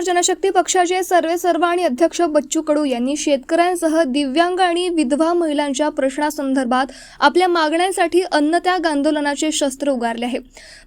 जनशक्ती पक्षाचे सर्वे सर्व आणि अध्यक्ष बच्चू कडू यांनी शेतकऱ्यांसह दिव्यांग आणि विधवा महिलांच्या प्रश्नासंदर्भात आपल्या मागण्यांसाठी अन्नत्याग आंदोलनाचे शस्त्र उगारले आहे.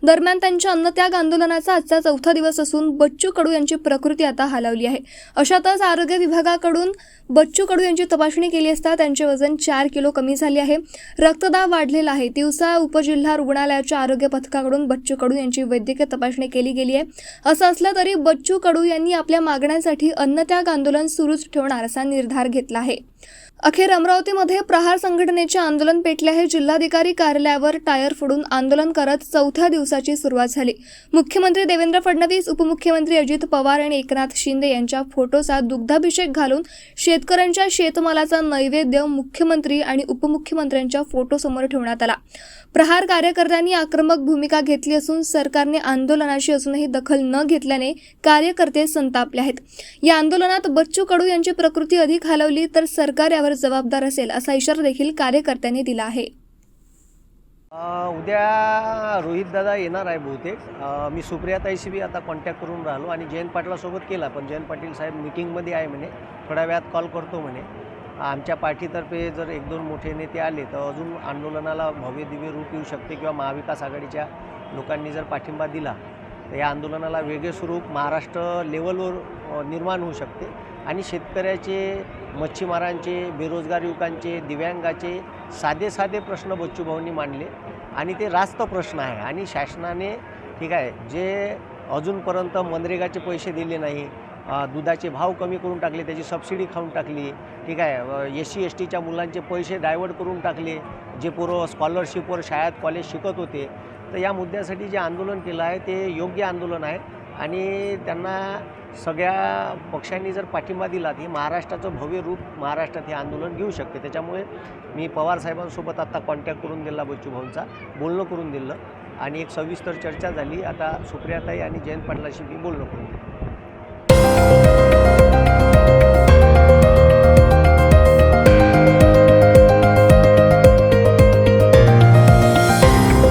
दरम्यान त्यांच्या अन्नत्याग आंदोलनाचा आजचा चौथा दिवस असून बच्चू कडू यांची प्रकृती आता हलवली आहे. अशातच आरोग्य विभागाकडून बच्चू कडू यांची तपासणी केली असता त्यांचे वजन चार किलो कमी झाले आहे. रक्तदाब वाढलेला आहे. तिवसा उपजिल्हा रुग्णालयाच्या आरोग्य पथकाकडून बच्चू कडू यांची वैद्यकीय तपासणी केली गेली आहे. असं असलं तरी बच्चू कडू यांनी आपल्या मागण्यांसाठी अन्नत्याग आंदोलन सुरूच ठेवणार असा निर्धार घेतला आहे. अखेर अमरावतीमध्ये प्रहार संघटनेचे आंदोलन पेटले आहे जिल्हाधिकारी कार्यालयावर टायर फोडून आंदोलन करत चौथ्या दिवसाची सुरुवात झाली. मुख्यमंत्री देवेंद्र फडणवीस उपमुख्यमंत्री अजित पवार आणि एकनाथ शिंदे यांच्या फोटोचा दुग्धाभिषेक घालून शेतकऱ्यांच्या शेतमालाचा नैवेद्य मुख्यमंत्री आणि उपमुख्यमंत्र्यांच्या फोटोसमोर ठेवण्यात आला. प्रहार कार्यकर्त्यांनी आक्रमक भूमिका घेतली असून सरकारने आंदोलनाशी असूनही दखल न घेतल्याने कार्यकर्ते संतापले आहेत. या आंदोलनात बच्चू कडू यांची प्रकृती अधिक हलवली तर सरकार यावर जबाबदार असेल असा इशारा देखील कार्यकर्त्यांनी दिला आहे. उद्या रोहित दादा येणार आहे बहुतेक. मी सुप्रियाताईशी बी आता कॉन्टॅक्ट करून राहिलो आणि जयंत पाटलासोबत केला पण जयंत पाटील साहेब मिटिंगमध्ये आहे म्हणे. थोड्या वेळात कॉल करतो म्हणे. आमच्या पार्टीतर्फे जर एक दोन मोठे नेते आले तर अजून आंदोलनाला भव्य दिव्य रूप येऊ शकते किंवा महाविकास आघाडीच्या लोकांनी जर पाठिंबा दिला तर या आंदोलनाला वेगळे स्वरूप महाराष्ट्र लेवलवर निर्माण होऊ शकते. आणि शेतकऱ्याचे मच्छीमारांचे बेरोजगार युवकांचे दिव्यांगाचे साधे साधे प्रश्न बच्चूभाऊंनी मांडले. आणि ते रास्त प्रश्न आहे. आणि शासनाने ठीक आहे जे अजूनपर्यंत मनरेगाचे पैसे दिले नाही दुधाचे भाव कमी करून टाकले त्याची सबसिडी खाऊन टाकली ठीक आहे एस सी एस टीच्या मुलांचे पैसे डायवर्ट करून टाकले जे पोरं स्कॉलरशिपवर शाळेत कॉलेज शिकत होते तर या मुद्द्यासाठी जे आंदोलन केलं आहे ते योग्य आंदोलन आहे. आणि त्यांना सगळ्या पक्षांनी जर पाठिंबा दिला तर हे महाराष्ट्राचं भव्य रूप महाराष्ट्रात हे आंदोलन घेऊ शकते. त्याच्यामुळे मी पवार साहेबांसोबत आत्ता कॉन्टॅक्ट करून दिला बच्चू भाऊंचा बोलणं करून दिलं. आणि एक सविस्तर चर्चा झाली. आता सुप्रियाताई आणि जयंत पाटलाशी मी बोलणं करून दिलं.